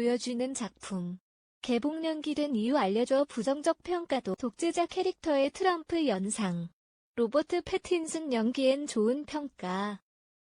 보여주는 작품. 개봉 연기된 이유 알려줘 부정적 평가도 독재자 캐릭터의 트럼프 연상. 로버트 패틴슨 연기엔 좋은 평가.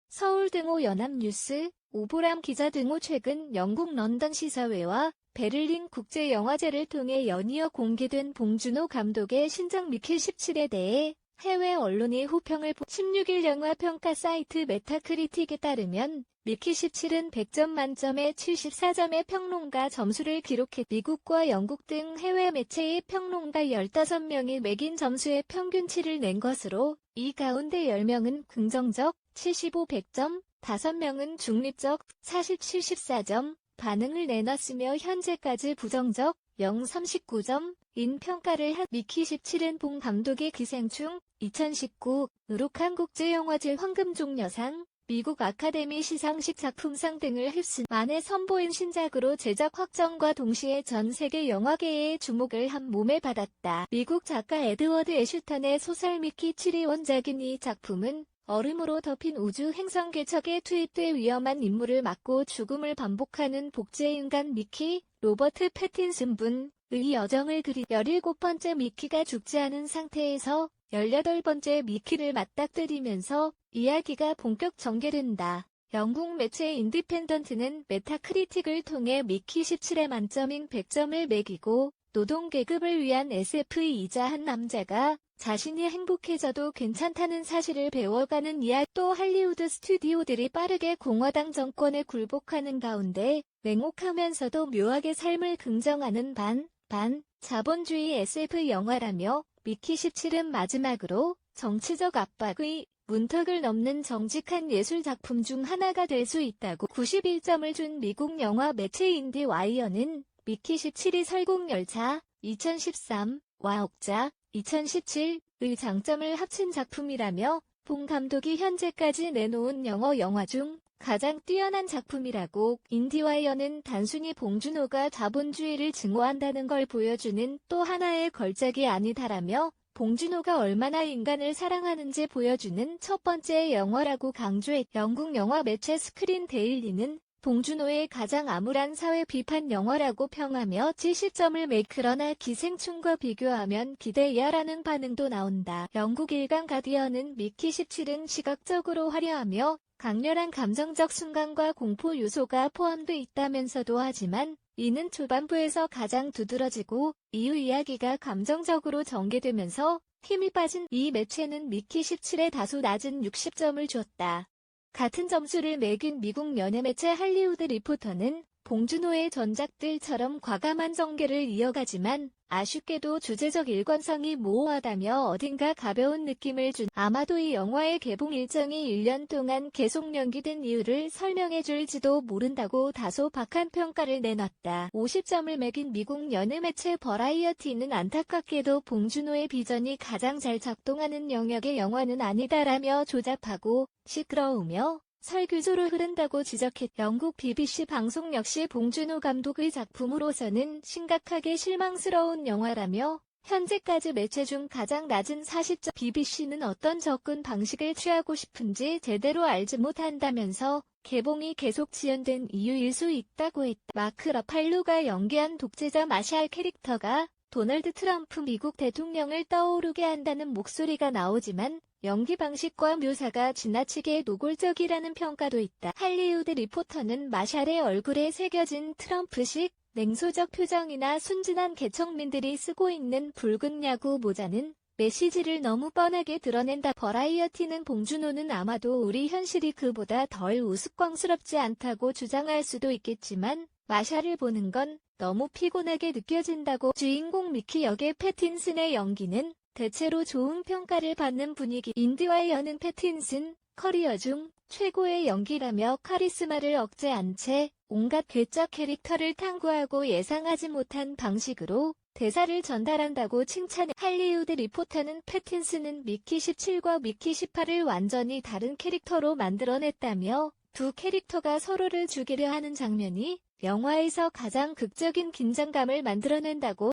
서울 등호 연합뉴스, 오보람 기자 등호 최근 영국 런던 시사회와 베를린 국제영화제를 통해 연이어 공개된 봉준호 감독의 신작 미킬 17에 대해 해외 언론이 호평을 보 16일 영화 평가 사이트 메타크리틱에 따르면 미키 17은 100점 만점에 74점의 평론가 점수를 기록해 미국과 영국 등 해외 매체의 평론가 15명이 매긴 점수의 평균치를 낸 것으로 이 가운데 10명은 긍정적 75 100점, 5명은 중립적 40 74점 반응을 내놨으며 현재까지 부정적 0 39점 인 평가를 한 미키 17은 봉 감독의 기생충 2019 의록한국제영화제 황금종려상 미국 아카데미 시상식 작품상 등을 휩쓴 만에 선보인 신작으로 제작 확정과 동시에 전 세계 영화계의 주목을 한 몸에 받았다. 미국 작가 에드워드 애슈턴의 소설 미키 7이 원작인 이 작품은 얼음으로 덮인 우주 행성 개척에 투입돼 위험한 임무를 맡고 죽음을 반복하는 복제인간 미키, 로버트 패틴슨 분의 여정을 그린 17번째 미키가 죽지 않은 상태에서 18번째 미키를 맞닥뜨리면서 이야기가 본격 전개된다. 영국 매체 인디펜던트는 메타크리틱을 통해 미키 17의 만점인 100점을 매기고 노동 계급을 위한 SF이자 한 남자가 자신이 행복해져도 괜찮다는 사실을 배워가는 이야기 또 할리우드 스튜디오들이 빠르게 공화당 정권에 굴복하는 가운데 맹목하면서도 묘하게 삶을 긍정하는 반, 반, 자본주의 SF 영화라며 미키 17은 마지막으로 정치적 압박의 문턱을 넘는 정직한 예술 작품 중 하나가 될 수 있다고 91점을 준 미국 영화 매체 인디 와이어는 미키 17이 설국열차 2013와 억자 2017의 장점을 합친 작품이라며 봉 감독이 현재까지 내놓은 영어 영화 중 가장 뛰어난 작품이라고 인디와이어는 단순히 봉준호가 자본주의를 증오한다는 걸 보여주는 또 하나의 걸작이 아니다라며 봉준호가 얼마나 인간을 사랑하는지 보여주는 첫 번째 영화라고 강조했. 영국 영화 매체 스크린 데일리는 봉준호의 가장 암울한 사회 비판 영화라고 평하며 70점을 매 그러나 기생충과 비교하면 기대 이하라는 반응도 나온다. 영국 일간 가디언은 미키 17은 시각적으로 화려하며 강렬한 감정적 순간과 공포 요소가 포함돼 있다면서도 하지만 이는 초반부에서 가장 두드러지고 이후 이야기가 감정적으로 전개되면서 힘이 빠진 이 매체는 미키 17에 다소 낮은 60점을 줬다. 같은 점수를 매긴 미국 연예매체 할리우드 리포터는 봉준호의 전작들처럼 과감한 전개를 이어가지만 아쉽게도 주제적 일관성이 모호하다며 어딘가 가벼운 느낌을 준 아마도 이 영화의 개봉 일정이 1년 동안 계속 연기된 이유를 설명해 줄지도 모른다고 다소 박한 평가를 내놨다. 50점을 매긴 미국 연예 매체 버라이어티는 안타깝게도 봉준호의 비전이 가장 잘 작동하는 영역의 영화는 아니다라며 조잡하고 시끄러우며 설교조로 흐른다고 지적했 영국 BBC 방송 역시 봉준호 감독의 작품으로서는 심각하게 실망스러운 영화라며 현재까지 매체 중 가장 낮은 40점 BBC는 어떤 접근 방식을 취하고 싶은지 제대로 알지 못한다면서 개봉이 계속 지연된 이유일 수 있다고 했다. 마크 러팔루가 연기한 독재자 마샬 캐릭터가 도널드 트럼프 미국 대통령을 떠오르게 한다는 목소리가 나오지만 연기 방식과 묘사가 지나치게 노골적이라는 평가도 있다. 할리우드 리포터는 마샬의 얼굴에 새겨진 트럼프식 냉소적 표정이나 순진한 개척민들이 쓰고 있는 붉은 야구 모자는 메시지를 너무 뻔하게 드러낸다. 버라이어티는 봉준호는 아마도 우리 현실이 그보다 덜 우스꽝스럽지 않다고 주장할 수도 있겠지만 마샬을 보는 건 너무 피곤하게 느껴진다고 주인공 미키 역의 패틴슨의 연기는 대체로 좋은 평가를 받는 분위기. 인디와이어는 패틴슨 커리어 중 최고의 연기라며 카리스마를 억제한 채 온갖 괴짜 캐릭터를 탐구하고 예상하지 못한 방식으로 대사를 전달한다고 칭찬해. 할리우드 리포터는 패틴슨은 미키 17과 미키 18을 완전히 다른 캐릭터로 만들어냈다며 두 캐릭터가 서로를 죽이려 하는 장면이 영화에서 가장 극적인 긴장감을 만들어낸다고